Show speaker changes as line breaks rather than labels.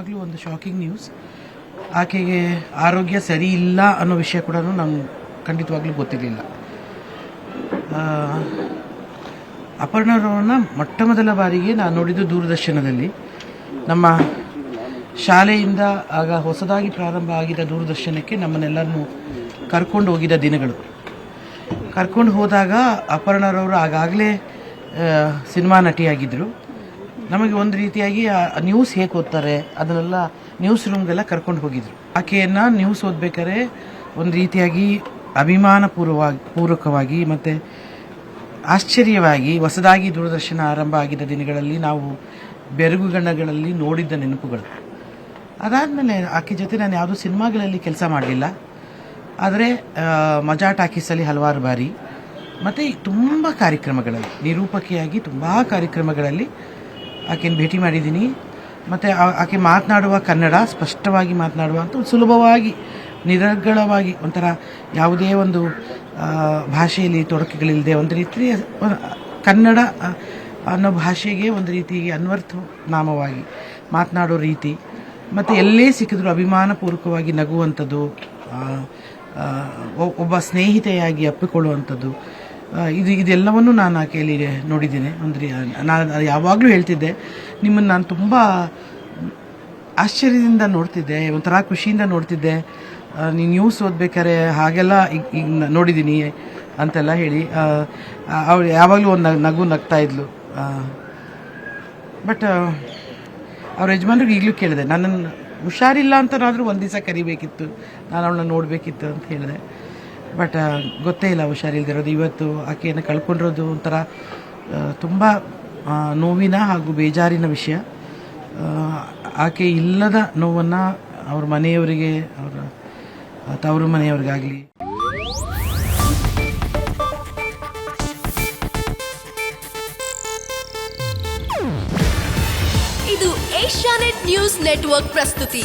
ನಿಜವಾಗ್ಲೂ ಒಂದು shocking news ಆಕೆಗೆ ಆರೋಗ್ಯ ಸರಿ ಇಲ್ಲ ಅನ್ನೋ ವಿಷಯ ಕೂಡ ನಮ್ಗೆ ಖಂಡಿತವಾಗ್ಲೂ ಗೊತ್ತಿರಲಿಲ್ಲ. ಅಪರ್ಣರವ್ರನ್ನ ಮೊಟ್ಟ ಮೊದಲ ಬಾರಿಗೆ ನಾನು ನೋಡಿದ್ದು ದೂರದರ್ಶನದಲ್ಲಿ. ನಮ್ಮ ಶಾಲೆಯಿಂದ ಆಗ ಹೊಸದಾಗಿ ಪ್ರಾರಂಭ ಆಗಿದ್ದ ದೂರದರ್ಶನಕ್ಕೆ ನಮ್ಮನ್ನೆಲ್ಲರನ್ನು ಕರ್ಕೊಂಡು ಹೋಗಿದ್ದ ದಿನಗಳು. ಕರ್ಕೊಂಡು ಹೋದಾಗ ಅಪರ್ಣರವರು ಆಗಾಗಲೇ ಸಿನಿಮಾ ನಟಿಯಾಗಿದ್ದರು. ನಮಗೆ ಒಂದು ರೀತಿಯಾಗಿ ನ್ಯೂಸ್ ಹೇಗೆ ಓದ್ತಾರೆ, ಅದನ್ನೆಲ್ಲ ನ್ಯೂಸ್ ರೂಮ್ಗೆಲ್ಲ ಕರ್ಕೊಂಡು ಹೋಗಿದ್ರು. ಆಕೆಯನ್ನು ನ್ಯೂಸ್ ಓದ್ಬೇಕಾದ್ರೆ ಒಂದು ರೀತಿಯಾಗಿ ಅಭಿಮಾನ ಪೂರ್ವವಾಗಿ ಪೂರ್ವಕವಾಗಿ ಮತ್ತು ಆಶ್ಚರ್ಯವಾಗಿ, ಹೊಸದಾಗಿ ದೂರದರ್ಶನ ಆರಂಭ ಆಗಿದ್ದ ದಿನಗಳಲ್ಲಿ ನಾವು ಬೆರಗುಗಣಗಳಲ್ಲಿ ನೋಡಿದ್ದ ನೆನಪುಗಳು. ಅದಾದಮೇಲೆ ಆಕೆ ಜೊತೆ ನಾನು ಯಾವುದೂ ಸಿನಿಮಾಗಳಲ್ಲಿ ಕೆಲಸ ಮಾಡಲಿಲ್ಲ. ಆದರೆ ಮಜಾ ಟಾಕೀಸಲ್ಲಿ ಹಲವಾರು ಬಾರಿ. ಮತ್ತು ತುಂಬ ಕಾರ್ಯಕ್ರಮಗಳಲ್ಲಿ, ನಿರೂಪಕಿಯಾಗಿ ತುಂಬ ಕಾರ್ಯಕ್ರಮಗಳಲ್ಲಿ ಆಕೆಯನ್ನು ಭೇಟಿ ಮಾಡಿದ್ದೀನಿ ಮತ್ತು ಆಕೆ ಮಾತನಾಡುವ ಕನ್ನಡ ಸ್ಪಷ್ಟವಾಗಿ ಮಾತನಾಡುವ ಸುಲಭವಾಗಿ, ನಿರರ್ಗಳವಾಗಿ ಒಂಥರ ಯಾವುದೇ ಒಂದು ಭಾಷೆಯಲ್ಲಿ ತೊಡಕುಗಳಿಲ್ಲದೆ ಒಂದು ರೀತಿ ಕನ್ನಡ ಅನ್ನೋ ಭಾಷೆಗೆ ಒಂದು ರೀತಿ ಅನ್ವರ್ಥ ನಾಮವಾಗಿ ಮಾತನಾಡೋ ರೀತಿ. ಮತ್ತು ಎಲ್ಲೇ ಸಿಕ್ಕಿದ್ರು ಅಭಿಮಾನಪೂರ್ವಕವಾಗಿ ನಗುವಂಥದ್ದು ಒಬ್ಬ ಸ್ನೇಹಿತೆಯಾಗಿ ಅಪ್ಪಿಕೊಳ್ಳುವಂಥದ್ದು ಇದು ಇದೆಲ್ಲವನ್ನು ನಾನು ಆಕೆಯಲ್ಲಿ ನೋಡಿದ್ದೇನೆ. ಅಂದರೆ, ನಾನು ಯಾವಾಗಲೂ ಹೇಳ್ತಿದ್ದೆ. ನಿಮ್ಮನ್ನು ನಾನು ತುಂಬ ಆಶ್ಚರ್ಯದಿಂದ ನೋಡ್ತಿದ್ದೆ, ಒಂಥರ ಖುಷಿಯಿಂದ ನೋಡ್ತಿದ್ದೆ. ನೀನು ನ್ಯೂಸ್ ಓದ್ಬೇಕಾದ್ರೆ ಹಾಗೆಲ್ಲ ಈಗ ಈಗ ನೋಡಿದ್ದೀನಿ ಅಂತೆಲ್ಲ ಹೇಳಿ ಅವಳು ಯಾವಾಗಲೂ ಒಂದು ನಗು ನಗ್ತಾ ಇದ್ಲು. ಬಟ್ ಅವ್ರ ಯಜಮಾನ್ರಿಗೆ ಈಗಲೂ ಕೇಳಿದೆ. ನನ್ನನ್ನು ಹುಷಾರಿಲ್ಲ ಅಂತನಾದರೂ ಒಂದು ದಿವಸ ಕರಿಬೇಕಿತ್ತು. ನಾನು ಅವಳನ್ನ ನೋಡಬೇಕಿತ್ತು ಅಂತ ಹೇಳಿದೆ. ಬಟ್ ಗೊತ್ತೇ ಇಲ್ಲ, ಹುಷಾರಿಲ್ದಿರೋದು. ಇವತ್ತು ಆಕೆಯನ್ನು ಕಳ್ಕೊಂಡಿರೋದು ಒಂಥರ ತುಂಬ ನೋವಿನ ಹಾಗೂ ಬೇಜಾರಿನ ವಿಷಯ. ಆಕೆ ಇಲ್ಲದ ನೋವನ್ನು ಅವ್ರ ಮನೆಯವರಿಗೆ, ಅವರ ತವರು ಮನೆಯವ್ರಿಗಾಗಲಿ.
ಇದು ಏಷ್ಯಾನೆಟ್ ನ್ಯೂಸ್ ನೆಟ್ವರ್ಕ್ ಪ್ರಸ್ತುತಿ.